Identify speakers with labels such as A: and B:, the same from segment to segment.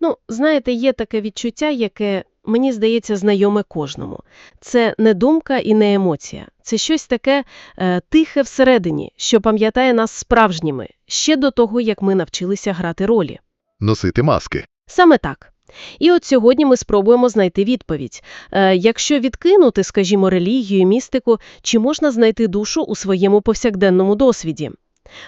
A: Ну, знаєте, є таке відчуття, яке, мені здається, знайоме кожному. Це не думка і не емоція. Це щось таке е, тихе всередині, що пам'ятає нас справжніми, ще до того, як ми навчилися грати ролі.
B: Носити маски.
A: Саме так. І от сьогодні ми спробуємо знайти відповідь. Е, якщо відкинути, скажімо, релігію, містику, чи можна знайти душу у своєму повсякденному досвіді?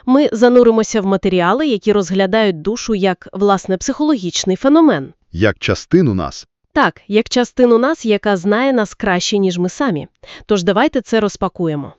A: Ми зануримося в матеріали, які розглядають душу як, власне, психологічний феномен.
B: Як частину нас.
A: Так, як частину нас, яка знає нас краще, ніж ми самі. Тож давайте це розпакуємо.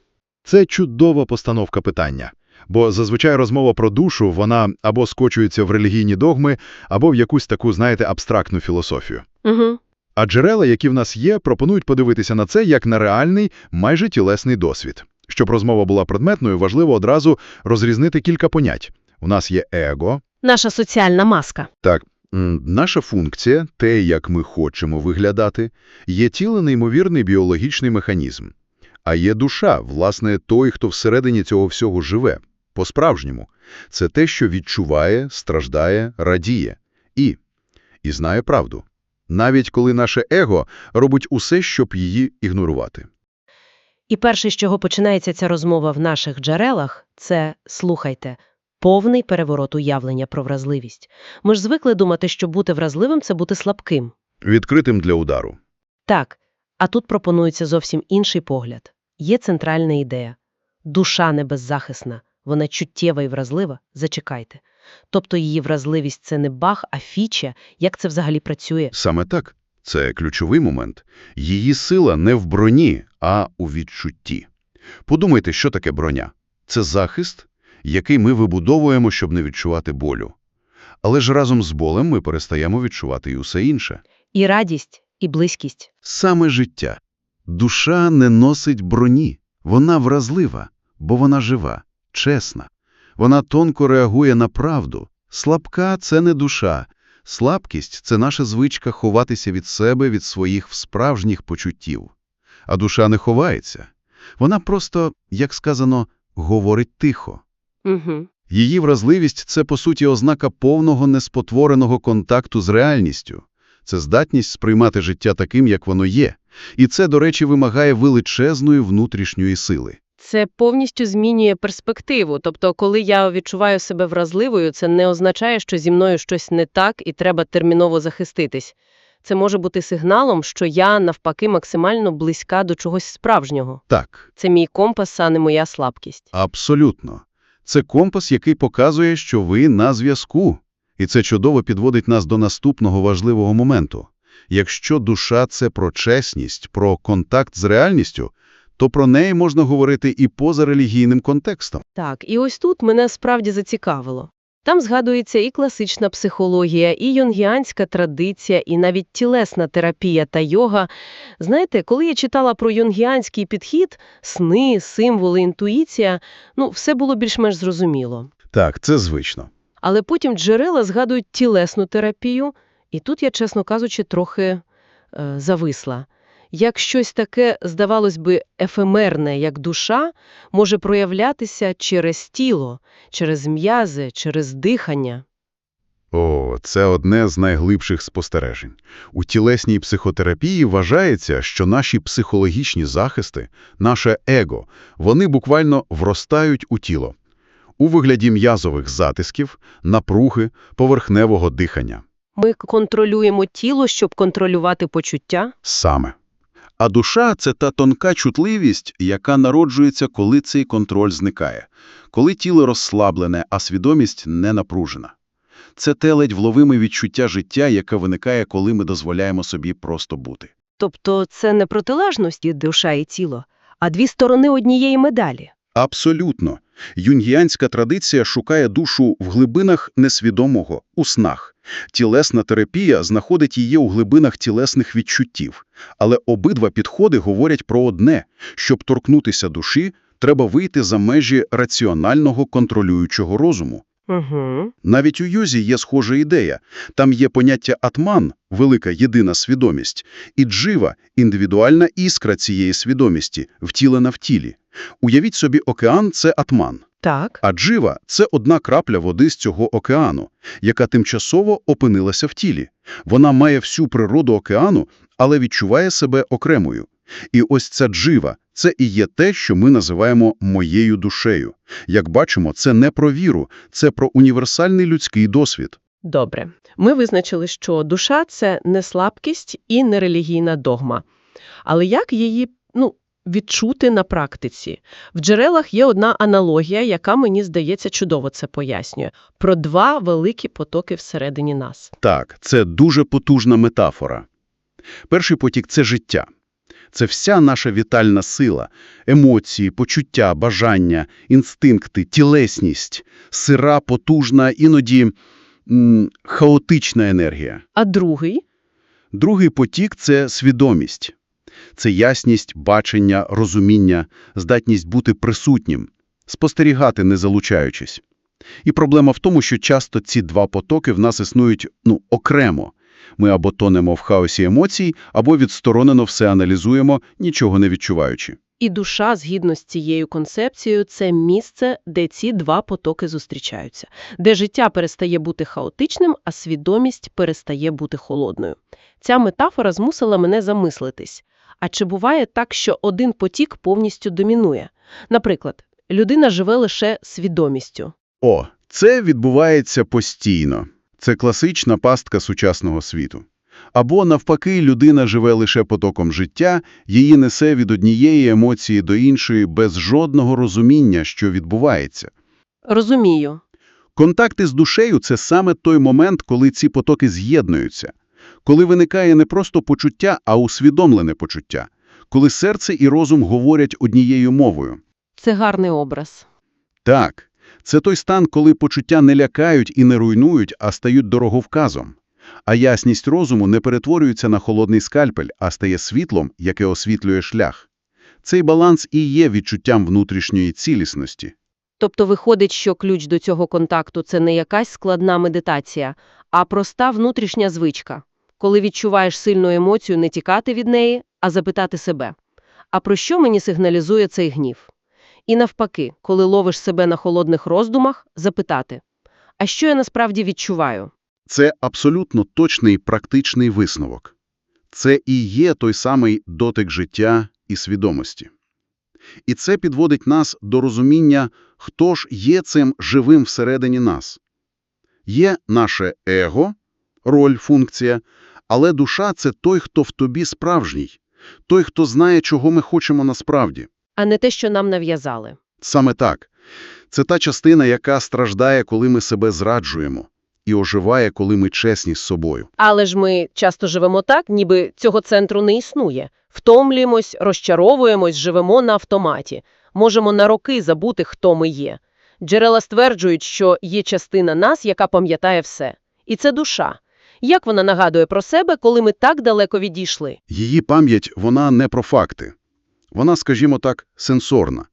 B: Це чудова постановка питання. Бо зазвичай розмова про душу, вона або скочується в релігійні догми, або в якусь таку, знаєте, абстрактну філософію.
A: Угу.
B: А джерела, які в нас є, пропонують подивитися на це як на реальний, майже тілесний досвід. Щоб розмова була предметною, важливо одразу розрізнити кілька понять. У нас є его,
A: Наша соціальна маска.
B: Так, наша функція, те, як ми хочемо виглядати, є тіло неймовірний біологічний механізм. А є душа, власне, той, хто всередині цього всього живе, по-справжньому. Це те, що відчуває, страждає, радіє. І, і знає правду. Навіть коли наше его робить усе, щоб її ігнорувати.
A: І перше, з чого починається ця розмова в наших джерелах, це, слухайте, повний переворот уявлення про вразливість. Ми ж звикли думати, що бути вразливим – це бути слабким.
B: Відкритим для удару.
A: Так, а тут пропонується зовсім інший погляд. Є центральна ідея. Душа не беззахисна, вона чуттєва і вразлива, зачекайте. Тобто її вразливість – це не баг, а фіча, як це взагалі працює.
B: Саме так. Це ключовий момент. Її сила не в броні, а у відчутті. Подумайте, що таке броня? Це захист, який ми вибудовуємо, щоб не відчувати болю. Але ж разом з болем ми перестаємо відчувати і усе інше.
A: І радість, і близькість.
B: Саме життя. Душа не носить броні. Вона вразлива, бо вона жива, чесна. Вона тонко реагує на правду. Слабка – це не душа. Слабкість – це наша звичка ховатися від себе, від своїх справжніх почуттів. А душа не ховається. Вона просто, як сказано, говорить тихо.
A: Угу.
B: Її вразливість – це, по суті, ознака повного неспотвореного контакту з реальністю. Це здатність сприймати життя таким, як воно є. І це, до речі, вимагає величезної внутрішньої сили.
A: Це повністю змінює перспективу. Тобто, коли я відчуваю себе вразливою, це не означає, що зі мною щось не так і треба терміново захиститись. Це може бути сигналом, що я, навпаки, максимально близька до чогось справжнього.
B: Так,
A: Це мій компас, а не моя слабкість.
B: абсолютно. Це компас, який показує, що ви на зв'язку. І це чудово підводить нас до наступного важливого моменту. Якщо душа – це про чесність, про контакт з реальністю, то про неї можна говорити і поза релігійним контекстом.
A: Так, і ось тут мене справді зацікавило. Там згадується і класична психологія, і юнгіанська традиція, і навіть тілесна терапія та йога. Знаєте, коли я читала про юнгіанський підхід, сни, символи, інтуїція, ну, все було більш-менш зрозуміло.
B: Так, це звично.
A: Але потім джерела згадують тілесну терапію, і тут я, чесно кажучи, трохи е, зависла. Як щось таке, здавалось би, ефемерне, як душа, може проявлятися через тіло, через м'язи, через дихання.
B: О, це одне з найглибших спостережень. У тілесній психотерапії вважається, що наші психологічні захисти, наше его, вони буквально вростають у тіло. У вигляді м'язових затисків, напруги, поверхневого дихання.
A: Ми контролюємо тіло, щоб контролювати почуття.
B: Саме. А душа – це та тонка чутливість, яка народжується, коли цей контроль зникає, коли тіло розслаблене, а свідомість не напружена. Це те ледь вловиме відчуття життя, яке виникає, коли ми дозволяємо собі просто бути.
A: Тобто це не протилежності душа і тіло, а дві сторони однієї медалі.
B: Абсолютно. Юнгіанська традиція шукає душу в глибинах несвідомого, у снах. Тілесна терапія знаходить її у глибинах тілесних відчуттів. Але обидва підходи говорять про одне – щоб торкнутися душі, треба вийти за межі раціонального контролюючого розуму.
A: Угу.
B: Навіть у йозі є схожа ідея. Там є поняття атман – велика єдина свідомість, і джива – індивідуальна іскра цієї свідомості, втілена в тілі. Уявіть собі, океан – це атман.
A: Так.
B: А джива – це одна крапля води з цього океану, яка тимчасово опинилася в тілі. Вона має всю природу океану, але відчуває себе окремою. І ось ця джива – це і є те, що ми називаємо «моєю душею». Як бачимо, це не про віру, це про універсальний людський досвід.
A: Добре. Ми визначили, що душа – це не слабкість і не релігійна догма. Але як її, ну, відчути на практиці? В джерелах є одна аналогія, яка, мені здається, чудово це пояснює. Про два великі потоки всередині нас.
B: Так, це дуже потужна метафора. Перший потік – це життя. Це вся наша вітальна сила, емоції, почуття, бажання, інстинкти, тілесність, сира, потужна, іноді м, хаотична енергія.
A: А другий?
B: Другий потік – це свідомість. Це ясність, бачення, розуміння, здатність бути присутнім, спостерігати, не залучаючись. І проблема в тому, що часто ці два потоки в нас існують ну, окремо. Ми або тонемо в хаосі емоцій, або відсторонено все аналізуємо, нічого не відчуваючи.
A: І душа, згідно з цією концепцією, це місце, де ці два потоки зустрічаються, де життя перестає бути хаотичним, а свідомість перестає бути холодною. Ця метафора змусила мене замислитись. А чи буває так, що один потік повністю домінує? Наприклад, людина живе лише свідомістю.
B: О, це відбувається постійно. Це класична пастка сучасного світу. Або, навпаки, людина живе лише потоком життя, її несе від однієї емоції до іншої без жодного розуміння, що відбувається.
A: Розумію.
B: Контакти з душею – це саме той момент, коли ці потоки з'єднуються. Коли виникає не просто почуття, а усвідомлене почуття. Коли серце і розум говорять однією мовою.
A: Це гарний образ.
B: Так, це той стан, коли почуття не лякають і не руйнують, а стають дороговказом. А ясність розуму не перетворюється на холодний скальпель, а стає світлом, яке освітлює шлях. Цей баланс і є відчуттям внутрішньої цілісності.
A: Тобто виходить, що ключ до цього контакту – це не якась складна медитація, а проста внутрішня звичка. Коли відчуваєш сильну емоцію, не тікати від неї, а запитати себе. А про що мені сигналізує цей гнів? І навпаки, коли ловиш себе на холодних роздумах, запитати. А що я насправді відчуваю?
B: Це абсолютно точний практичний висновок. Це і є той самий дотик життя і свідомості. І це підводить нас до розуміння, хто ж є цим живим всередині нас. Є наше его, роль, функція, але душа – це той, хто в тобі справжній, той, хто знає, чого ми хочемо насправді.
A: А не те, що нам нав'язали.
B: Саме так. Це та частина, яка страждає, коли ми себе зраджуємо, і оживає, коли ми чесні з собою.
A: Але ж ми часто живемо так, ніби цього центру не існує. Втомлюємось, розчаровуємось, живемо на автоматі. Можемо на роки забути, хто ми є. Джерела стверджують, що є частина нас, яка пам'ятає все. І це душа. Як вона нагадує про себе, коли ми так далеко відійшли?
B: Її пам'ять, вона не про факти. Вона, скажімо так, сенсорна.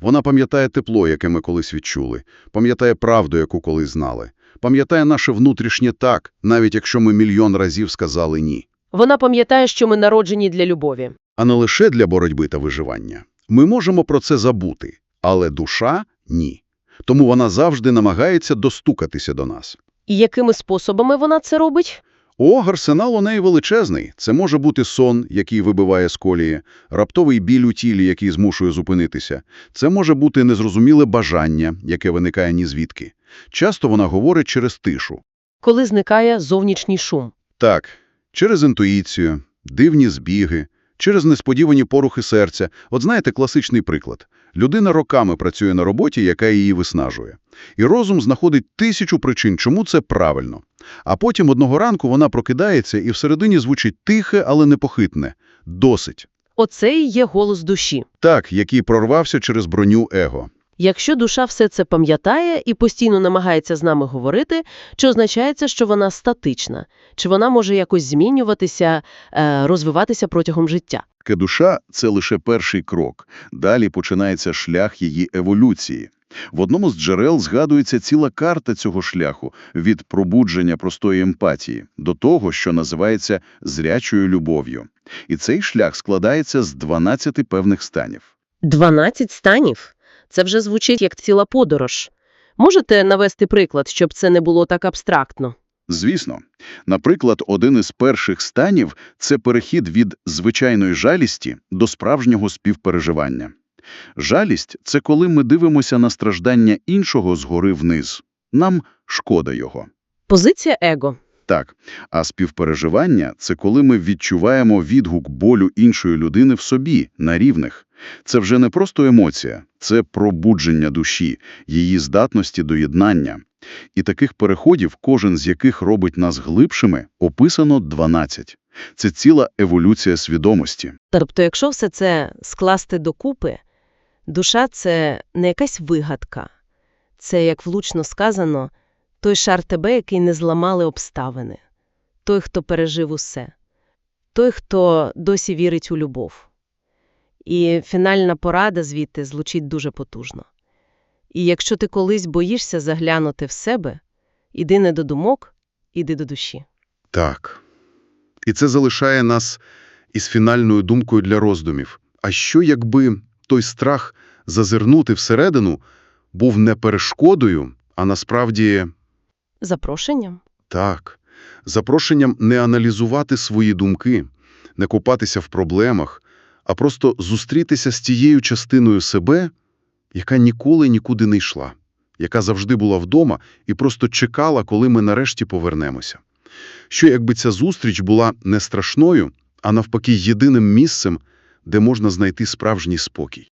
B: Вона пам'ятає тепло, яке ми колись відчули, пам'ятає правду, яку колись знали, пам'ятає наше внутрішнє «так», навіть якщо ми мільйон разів сказали «ні».
A: Вона пам'ятає, що ми народжені для любові.
B: А не лише для боротьби та виживання. Ми можемо про це забути, але душа – ні. Тому вона завжди намагається достукатися до нас.
A: І якими способами вона це робить?
B: О, арсенал у неї величезний. Це може бути сон, який вибиває з колії, раптовий біль у тілі, який змушує зупинитися. Це може бути незрозуміле бажання, яке виникає ні звідки. Часто вона говорить через тишу.
A: Коли зникає зовнішній шум.
B: Так, через інтуїцію, дивні збіги, через несподівані порухи серця. От знаєте, класичний приклад. Людина роками працює на роботі, яка її виснажує. І розум знаходить тисячу причин, чому це правильно. А потім одного ранку вона прокидається і всередині звучить тихе, але непохитне. Досить.
A: Оце і є голос душі.
B: Так, який прорвався через броню его.
A: Якщо душа все це пам'ятає і постійно намагається з нами говорити, чи означає це, що вона статична? Чи вона може якось змінюватися, е, розвиватися протягом життя?
B: Душа – це лише перший крок. Далі починається шлях її еволюції. В одному з джерел згадується ціла карта цього шляху від пробудження простої емпатії до того, що називається зрячою любов'ю. І цей шлях складається з 12 певних станів.
A: 12 станів? Це вже звучить як ціла подорож. Можете навести приклад, щоб це не було так абстрактно?
B: Звісно. Наприклад, один із перших станів – це перехід від звичайної жалісті до справжнього співпереживання. Жалість – це коли ми дивимося на страждання іншого згори вниз. Нам шкода його.
A: Позиція его.
B: Так, а співпереживання – це коли ми відчуваємо відгук болю іншої людини в собі, на рівних. Це вже не просто емоція, це пробудження душі, її здатності до єднання. І таких переходів, кожен з яких робить нас глибшими, описано 12. Це ціла еволюція свідомості.
A: Тобто, якщо все це скласти докупи, душа – це не якась вигадка. Це, як влучно сказано, той шар тебе, який не зламали обставини. Той, хто пережив усе. Той, хто досі вірить у любов. І фінальна порада звідти звучить дуже потужно. І якщо ти колись боїшся заглянути в себе, іди не до думок, іди до душі.
B: Так. І це залишає нас із фінальною думкою для роздумів. А що, якби той страх зазирнути всередину був не перешкодою, а насправді,
A: Запрошенням?
B: так, запрошенням не аналізувати свої думки, не купатися в проблемах, а просто зустрітися з тією частиною себе, яка ніколи нікуди не йшла, яка завжди була вдома і просто чекала, коли ми нарешті повернемося. Що якби ця зустріч була не страшною, а навпаки єдиним місцем, де можна знайти справжній спокій.